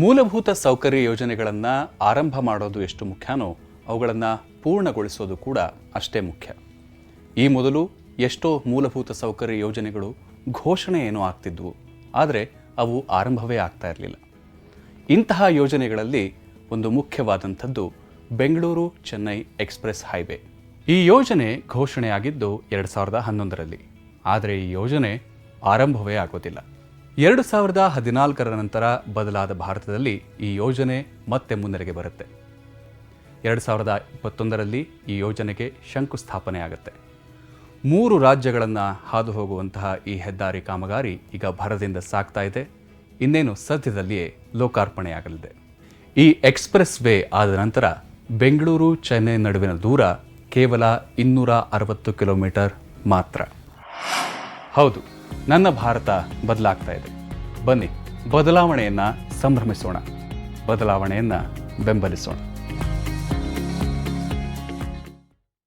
ಮೂಲಭೂತ ಸೌಕರ್ಯ ಯೋಜನೆಗಳನ್ನು ಆರಂಭ ಮಾಡೋದು ಎಷ್ಟು ಮುಖ್ಯನೋ ಅವುಗಳನ್ನು ಪೂರ್ಣಗೊಳಿಸೋದು ಕೂಡ ಅಷ್ಟೇ ಮುಖ್ಯ. ಈ ಮೊದಲು ಎಷ್ಟೋ ಮೂಲಭೂತ ಸೌಕರ್ಯ ಯೋಜನೆಗಳು ಘೋಷಣೆ ಏನೋ ಆಗ್ತಿದ್ವು, ಆದರೆ ಅವು ಆರಂಭವೇ ಆಗ್ತಾ ಇರಲಿಲ್ಲ. ಇಂತಹ ಯೋಜನೆಗಳಲ್ಲಿ ಒಂದು ಮುಖ್ಯವಾದಂಥದ್ದು ಬೆಂಗಳೂರು ಚೆನ್ನೈ ಎಕ್ಸ್ಪ್ರೆಸ್ ಹೈವೇ. ಈ ಯೋಜನೆ ಘೋಷಣೆಯಾಗಿದ್ದು ಎರಡು ಸಾವಿರದ ಹನ್ನೊಂದರಲ್ಲಿ. ಆದರೆ ಈ ಯೋಜನೆ ಆರಂಭವೇ ಆಗೋದಿಲ್ಲ. ಎರಡು ಸಾವಿರದ ಹದಿನಾಲ್ಕರ ನಂತರ ಬದಲಾದ ಭಾರತದಲ್ಲಿ ಈ ಯೋಜನೆ ಮತ್ತೆ ಮುನ್ನೆಲೆಗೆ ಬರುತ್ತೆ. ಎರಡು ಸಾವಿರದ ಇಪ್ಪತ್ತೊಂದರಲ್ಲಿ ಈ ಯೋಜನೆಗೆ ಶಂಕುಸ್ಥಾಪನೆ ಆಗುತ್ತೆ. ಮೂರು ರಾಜ್ಯಗಳನ್ನು ಹಾದು ಹೋಗುವಂತಹ ಈ ಹೆದ್ದಾರಿ ಕಾಮಗಾರಿ ಈಗ ಭರದಿಂದ ಸಾಗ್ತಾ ಇದೆ. ಇನ್ನೇನು ಸದ್ಯದಲ್ಲಿಯೇ ಲೋಕಾರ್ಪಣೆಯಾಗಲಿದೆ. ಈ ಎಕ್ಸ್ಪ್ರೆಸ್ ವೇ ಆದ ನಂತರ ಬೆಂಗಳೂರು, ಚೆನ್ನೈ ನಡುವಿನ ದೂರ ಕೇವಲ ಇನ್ನೂರ ಅರವತ್ತು ಕಿಲೋಮೀಟರ್ ಮಾತ್ರ. ಹೌದು. ನನ್ನ ಭಾರತ ಬದಲಾಗ್ತಾ ಇದೆ. ಬನ್ನಿ ಬದಲಾವಣೆಯನ್ನು ಸಂಭ್ರಮಿಸೋಣ. ಬದಲಾವಣೆಯನ್ನು ಬೆಂಬಲಿಸೋಣ.